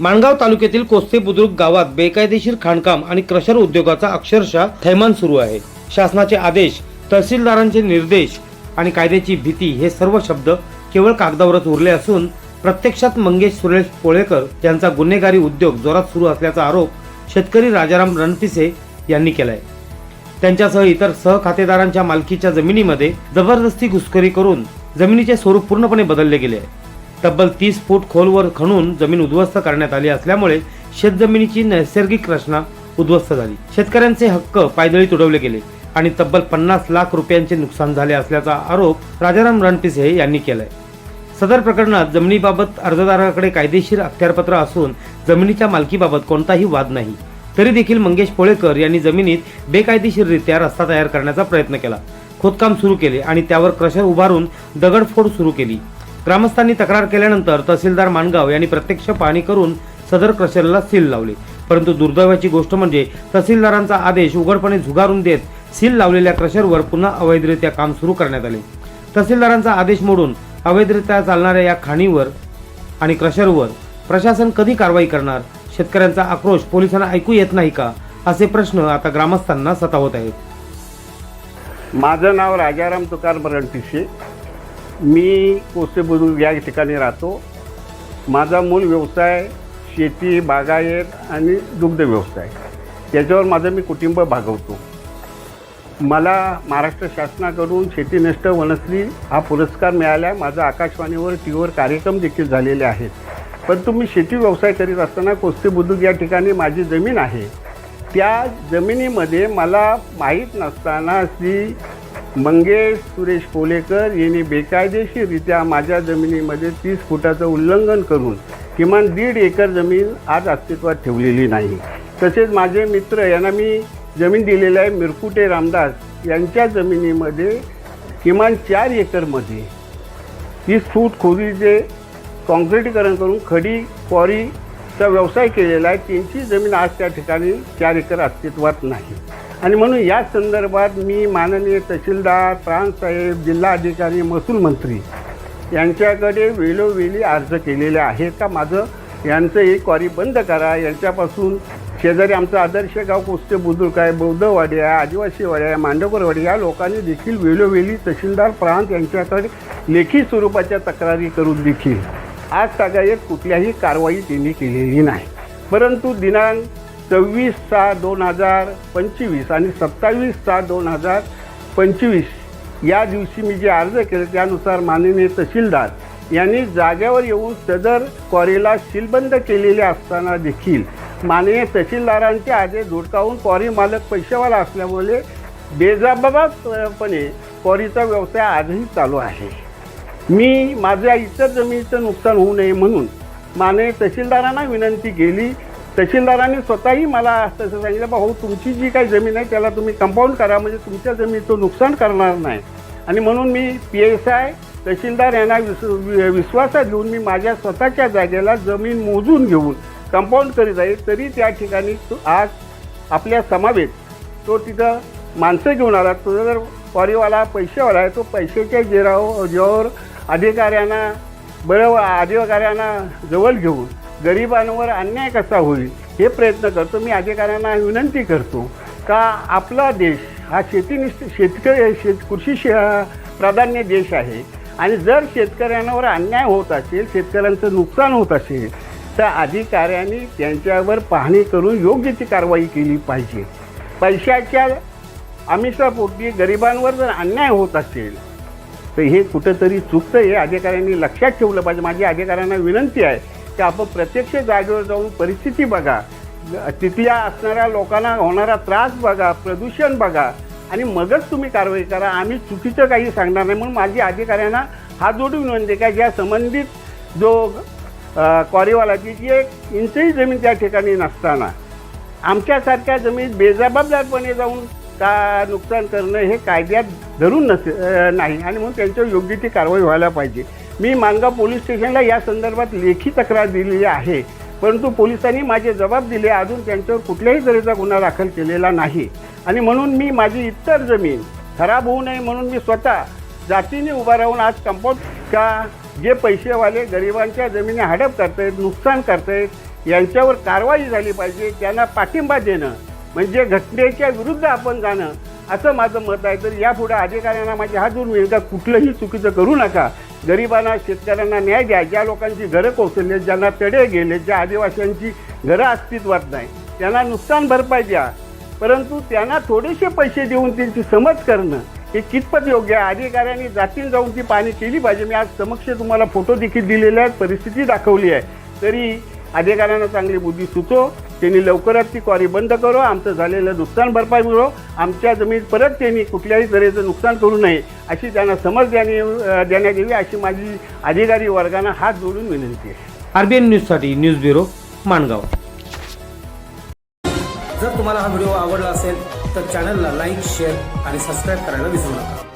माणगाव तालुक्यातील कोस्ते बुद्रुक गावात बेकायदेशीर खाणकाम आणि क्रशर उद्योगाचा अक्षरशः थैमान सुरू आहे. शासनाचे आदेश तहसीलदारांचे निर्देश आणि कायद्याची भीती हे सर्व शब्द केवळ कागदावरच उरले असून प्रत्यक्षात मंगेश सुरेश पोळेकर यांचा गुन्हेगारी उद्योग जोरात सुरू असल्याचा आरोप शेतकरी राजाराम रणपिसे यांनी केलाय. त्यांच्यासह इतर सहखातेदारांच्या मालकीच्या जमिनीमध्ये जबरदस्ती घुसखोरी करून जमिनीचे स्वरूप पूर्णपणे बदलले गेले आहे. तब्बल तीस फूट खोलवर खणून जमीन उद्ध्वस्त करण्यात आली असल्यामुळे शेतजमिनीची नैसर्गिक रचना उद्ध्वस्त झाली. शेतकऱ्यांचे हक्क पायदळी तुडवले गेले आणि तब्बल पन्नास लाख रुपयांचे नुकसान झाले असल्याचा आरोप राजाराम रणपिसे यांनी केलाय. सदर प्रकरणात जमिनीबाबत अर्जदाराकडे कायदेशीर अखत्यारपत्र असून जमिनीच्या मालकीबाबत कोणताही वाद नाही. तरी देखील मंगेश पोळेकर यांनी जमिनीत बेकायदेशीररित्या रस्ता तयार करण्याचा प्रयत्न केला. खोदकाम सुरू केले आणि त्यावर क्रशर उभारून दगडफोड सुरू केली. ग्रामस्थांनी तक्रार केल्यानंतर तहसीलदार माणगाव यांनी प्रत्यक्ष पाहणी करून सदर क्रशरला सील लावले. परंतु दुर्दैवाची गोष्ट म्हणजे तहसीलदारांचा आदेश उघडपणे झुगारून देत सील लावलेल्या क्रशरवर पुन्हा अवैधरित्या काम सुरू करण्यात आले. तहसीलदारांचा आदेश मोडून अवैधरित्या चालणाऱ्या या खाणीवर आणि क्रशरवर प्रशासन कधी कारवाई करणार? शेतकऱ्यांचा आक्रोश पोलिसांना ऐकू येत नाही का? असे प्रश्न आता ग्रामस्थांना सतावत आहेत. माझं नाव राजाराम तुकार रणपिसे मी कोसे बुजुर्ग या ठिकाणी राहतो. माझा मूळ व्यवसाय शेती बागायत आणि दुग्ध व्यवसाय. याच्यावर माझं मी कुटुंब भागवतो. मला महाराष्ट्र शासनाकडून शेती नष्ट वनश्री हा पुरस्कार मिळाला. माझा आकाशवाणीवर टी व्हीवर कार्यक्रम देखील झालेले आहेत. परंतु मी शेती व्यवसाय करीत असताना कोस्ते बुद्रुक या ठिकाणी माझी जमीन आहे. त्या जमिनीमध्ये मला माहीत नसताना श्री मंगेश सुरेश कोलेकर यांनी बेकायदेशीररित्या माझ्या जमिनीमध्ये तीस फुटाचं उल्लंघन करून किमान दीड एकर जमीन आज अस्तित्वात ठेवलेली नाही. तसेच माझे मित्र यांना मी जमीन दिलेलं आहे मिरकुटे रामदास यांच्या जमिनीमध्ये किमान चार एकरमध्ये तीस फूट खोरीचे कॉन्क्रिटीकरण करून खडी क्वारीचा व्यवसाय केलेला आहे. त्यांची जमीन आज त्या ठिकाणी चार एकर अस्तित्वात नाही. आणि म्हणून या संदर्भात मी माननीय तहसीलदार प्रांतसाहेब जिल्हाधिकारी महसूल मंत्री यांच्याकडे वेळोवेळी अर्ज केलेले आहेत. का माझं यांचं एक क्वारी बंद करा. यांच्यापासून शेजारी आमचं आदर्श गाव कुस्ते बुद्रुक आहे बौद्धवाडी आहे आदिवासीवाडी आहे मांडवकरवाडी या लोकांनी देखील वेळोवेळी तहसीलदार प्रांत यांच्याकडे लेखी स्वरूपाच्या तक्रारी करून देखील आज सगळ्यात कुठल्याही कारवाई त्यांनी केलेली नाही. परंतु दिनांक सव्वीस सहा दोन हजार पंचवीस आणि सत्तावीस सहा दोन हजार पंचवीस. या दिवशी मी जे अर्ज केले त्यानुसार माननीय तहसीलदार यांनी जाग्यावर येऊन सदर क्वारीला सीलबंद केलेले असताना देखील माननीय तहसीलदारांचे आदेश धुडकावून क्वारी मालक पैशावाला असल्यामुळे बेजबाबपणे क्वारीचा व्यवसाय आजही चालू आहे. मी माझ्या इतर जमिनीचं नुकसान होऊ नये म्हणून माननीय तहसीलदारांना विनंती केली. तहसीलदाराने स्वतःही मला तसं सांगितलं भाऊ तुमची जी काही जमीन आहे त्याला तुम्ही कंपाऊंड करा म्हणजे तुमच्या जमिनीचं नुकसान करणार नाही. आणि म्हणून मी पी एस आय तहसीलदार यांना विस वि- विश्वासात घेऊन मी माझ्या स्वतःच्या जागेला जमीन मोजून घेऊन कंपाऊंड करीत आहे. तरी त्या ठिकाणी आज आपल्या समावेत तो तिथं माणसं घेऊन आला. तो जर क्वारीवाला पैसेवाला आहे तो पैशाच्या जेराव जेवर अधिकाऱ्यांना बरं अधिकाऱ्यांना जवळ घेऊन गरिबांवर अन्याय कसा होईल हे प्रयत्न करतो. मी अधिकाऱ्यांना विनंती करतो का आपला देश हा शेतीनिष्ठ शेतकरी शेत कृषी शे प्राधान्य देश आहे आणि जर शेतकऱ्यांवर अन्याय होत असेल शेतकऱ्यांचं नुकसान होत असेल तर अधिकाऱ्यांनी त्यांच्यावर पाहणी करून योग्य ती कारवाई केली पाहिजे. पैशाच्या आमिषापोटी गरिबांवर जर अन्याय होत असेल तर हे कुठंतरी चुकतं हे अधिकाऱ्यांनी लक्षात ठेवलं पाहिजे. माझी अधिकाऱ्यांना विनंती आहे की आपण प्रत्यक्ष जागेवर जाऊन परिस्थिती बघा. तिथल्या असणाऱ्या लोकांना होणारा त्रास बघा प्रदूषण बघा. आणि मगच तुम्ही कारवाई करा. आम्ही चुकीचं काही सांगणार नाही. म्हणून माझी अधिकाऱ्यांना हात जोडून विनंती काय का ज्या संबंधित जो अ, क्वारीवालाची जी एक इंचही जमीन त्या ठिकाणी नसताना आमच्यासारख्या जमीन बेजबाबदारपणे जाऊन का नुकसान करणं हे कायद्यात धरून नसे नाही. आणि म्हणून त्यांच्यावर योग्य ती कारवाई व्हायला पाहिजे. मी मांगा पोलीस स्टेशनला या संदर्भात लेखी तक्रार दिलेली आहे. परंतु पोलिसांनी माझे जबाब दिले. अजून त्यांच्यावर कुठल्याही तऱ्हेचा गुन्हा दाखल केलेला नाही. आणि म्हणून मी माझी इतर जमीन खराब होऊ नये म्हणून मी स्वतः जातीने उभा राहून आज कंपाऊंड का जे पैसेवाले गरिबांच्या जमिनी हडप करतायत नुकसान करतायत यांच्यावर कारवाई झाली पाहिजे त्यांना पाठिंबा देणं म्हणजे घटनेच्या विरुद्ध आपण जाणं असं माझं मत आहे. तर यापुढे अधिकाऱ्यांना माझे हात जोडून मिळेल का कुठलंही चुकीचं करू नका. गरिबांना शेतकऱ्यांना न्याय द्या. ज्या लोकांची घरं कोसळले ज्यांना तडे गेले ज्या आदिवासींची घरं अस्तित्वात नाही त्यांना नुकसान भरपाई द्या. परंतु त्यांना थोडेसे पैसे देऊन त्यांची समज करणं हे कितपत योग्य आहे? अधिकाऱ्यांनी जातीन जाऊन ती पाणी केली पाहिजे. मी आज समक्ष तुम्हाला फोटो देखील दिलेले आहेत परिस्थिती दाखवली आहे. तरी अधिकाऱ्यांना चांगली बुद्धी सुचो. त्यांनी लवकरात ती क्वारी बंद करो आमचं झालेलं नुकसान भरपाई मिळो आमच्या जमीन परत त्यांनी कुठल्याही तऱ्हेचं नुकसान करू नये अशी त्यांना समज देणे देण्यात यावी अशी माझी अधिकारी वर्गांना हात जोडून विनंती आहे. आरबीएन न्यूजसाठी न्यूज ब्युरो माणगाव. जर तुम्हाला हा व्हिडिओ आवडला असेल तर चॅनलला लाईक शेअर आणि सबस्क्राईब करायला विसरू नका.